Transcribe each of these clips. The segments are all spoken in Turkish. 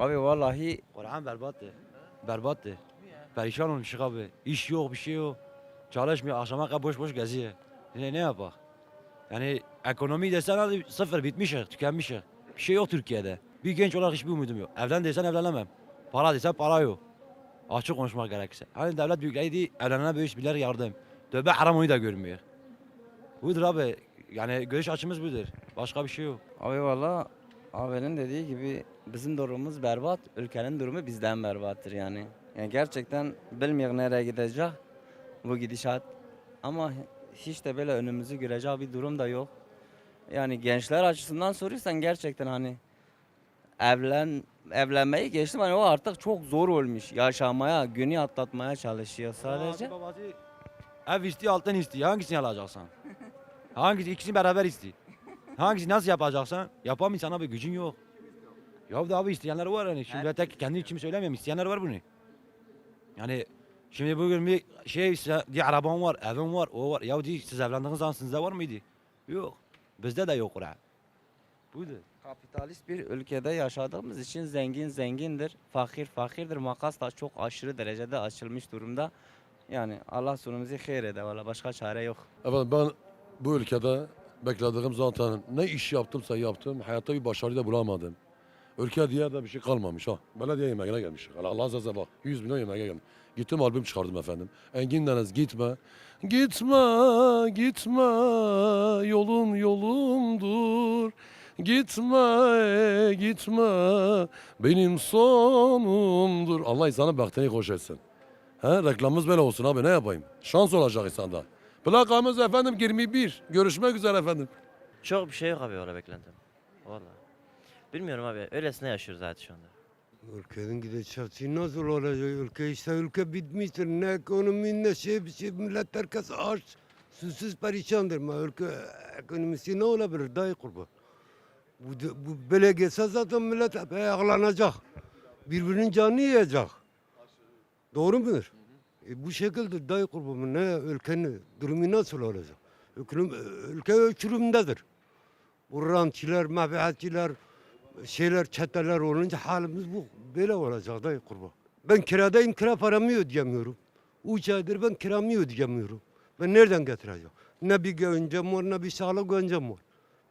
Abi vallahi Kur'an berbattı. Berbattı. Perişan olmuşuz abi. İş yok bir şey yok. Çalışmıyor. Akşama kadar boş boş geziyor. Ne, ne yapak? Yani ekonomi desen hadi sıfır bitmişiz, tükenmişiz. Bir şey yok Türkiye'de. Bir genç olarak hiçbir umudum yok. Evlen desen evlenemem. Para desen para yok. Açık konuşmak gerekirse. Hani devlet büyükleri değil, evlenene böyle bilir yardım. Tövbe haram onu da görmüyor. Budur abi. Yani görüş açımız budur. Başka bir şey yok. abi valla abinin dediği gibi bizim durumumuz berbat. Ülkenin durumu bizden berbattır yani. Yani gerçekten bilmiyor nereye gidecek bu gidişat. Ama hiç de böyle önümüzü görecek bir durum da yok. Yani gençler açısından soruyorsan gerçekten hani evlen evlenmeyi geçtim hani o artık çok zor olmuş. Yaşamaya, günü atlatmaya çalışıyor sadece. Abi babası ev istiyor altın istiyor. Hangisini alacaksın? Hangisi ikisini beraber istiyor. Hangisi nasıl yapacaksan yapamıyorsan abi gücün yok. Ya da abi isteyenler var hani. Şimdi ben tek kendi içimi söylemiyorum. isteyenler var bunu. Yani şimdi bugün bir şey diye araban var, evin var, o var. Ya diye siz evlendiğiniz zaman sizde var mıydı? Yok. Bizde de yok oraya. Buydu. Kapitalist bir ülkede yaşadığımız için zengin zengindir, fakir fakirdir. Makas da çok aşırı derecede açılmış durumda. Yani Allah sonumuzu hayır eder valla başka çare yok. Efendim ben bu ülkede beklediğim zaten ne iş yaptımsa yaptım. Hayatta bir başarı da bulamadım. Ülke diye de bir şey kalmamış ha. Belediye yemeğine gelmiş. Allah azze ve bak 100 milyon yemeğe geldim. Gittim albüm çıkardım efendim. Engin Deniz gitme. Gitme gitme yolun yolumdur. Gitme gitme benim sonumdur. Allah insanın bahtını hoş etsin. He, reklamımız böyle olsun abi ne yapayım? Şans olacak insanda. Plakamız efendim 21. Görüşmek üzere efendim. Çok bir şey yok abi öyle beklentim. Vallahi. Bilmiyorum abi. Öylesine yaşıyoruz zaten şu anda. Ülkenin gidişatı nasıl olacak? Ülke işte ülke bitmiştir. Ne ekonomi ne şey bir şey. Millet herkes aç. Susuz perişandır. Ma ülke ekonomisi ne olabilir? Dayı kurban. Bu, bu böyle geçse zaten millet hep ayaklanacak. Birbirinin canını yiyecek. Doğru mudur? E, bu şekilde dayı kurbanı ne ülkenin durumu nasıl olacak? Ülke, ülke uçurumdadır. Bu rantçiler, mafiyatçiler, şeyler, çeteler olunca halimiz bu. Böyle olacak dayı kurban. Ben kiradayım, kira paramı ödeyemiyorum. Üç ben kiramı ödeyemiyorum. Ben nereden getireceğim? Ne bir güvencem var, ne bir sağlık güvencem var.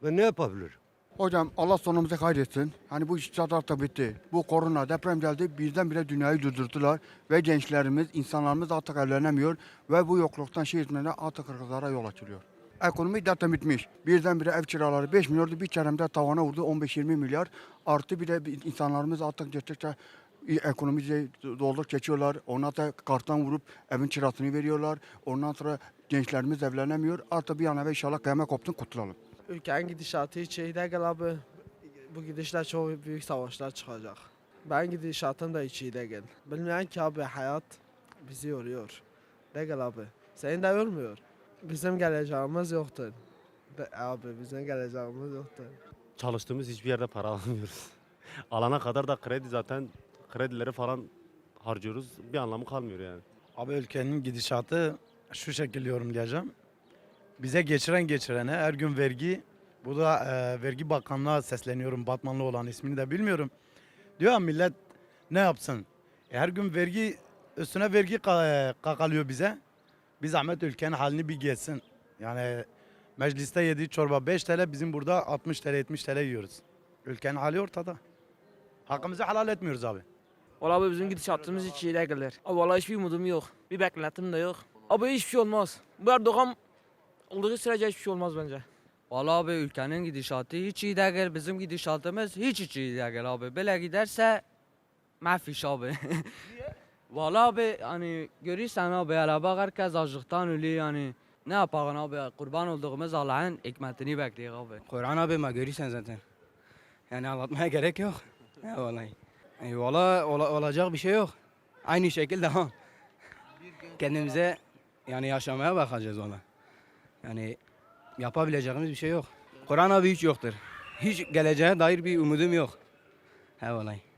Ben ne yapabilirim? Hocam Allah sonumuzu hayretsin. Hani bu işler artık bitti. Bu korona deprem geldi birdenbire dünyayı durdurdular. Ve gençlerimiz, insanlarımız artık evlenemiyor. Ve bu yokluktan şehir hizmetine artık kırkızlara yol açılıyor. Ekonomi zaten bitmiş. Birdenbire ev kiraları 5 milyardı bir keremde tavana vurdu 15-20 milyar. Artı bir de insanlarımız artık gerçekten ekonomiyi doldur geçiyorlar. Ona da karttan vurup evin kirasını veriyorlar. Ondan sonra gençlerimiz evlenemiyor. Artık bir an evvel inşallah kıyamet kopsun kurtulalım. Ülkenin gidişatı hiç iyi değil abi. Bu gidişle çok büyük savaşlar çıkacak. Ben gidişatım da hiç iyi değil. Bilmeyen ki abi hayat bizi yoruyor. Değil abi. Seni de yormuyor. Bizim geleceğimiz yoktur. De, abi bizim geleceğimiz yoktur. çalıştığımız hiçbir yerde para alamıyoruz. Alana kadar da kredi zaten kredileri falan harcıyoruz. Bir anlamı kalmıyor yani. Abi ülkenin gidişatı şu şekilde yorumlayacağım. Bize geçiren geçirene her gün vergi, bu da e, vergi bakanlığa sesleniyorum. Batmanlı olan ismini de bilmiyorum. Diyor ya millet ne yapsın? E, her gün vergi üstüne vergi ka- kakalıyor bize. Bir zahmet ülkenin halini bir geçsin. Yani mecliste yediği çorba 5 TL bizim burada 60 TL 70 TL yiyoruz. Ülkenin hali ortada. Hakkımızı helal etmiyoruz abi. Valla abi bizim gidişatımız hiç iyi değiller. Abi valla hiçbir umudum yok. Bir beklentim de yok. Abi hiçbir şey olmaz. Bu Erdoğan olduğu sürece hiçbir şey olmaz bence. Valla abi ülkenin gidişatı hiç iyi değil. Bizim gidişatımız hiç hiç iyi değil abi. Böyle giderse mahfiş abi. Valla abi hani görürsen abi bak herkes açlıktan ölüyor yani. Ne yapalım abi kurban olduğumuz Allah'ın hikmetini bekliyor abi. Kur'an abi ma görürsen zaten. Yani anlatmaya gerek yok. Ya vallahi. E, valla ola- olacak bir şey yok. Aynı şekilde ha. Kendimize yani yaşamaya bakacağız ona. Yani yapabileceğimiz bir şey yok. Kur'an abi hiç yoktur. Hiç geleceğe dair bir umudum yok. He vallahi.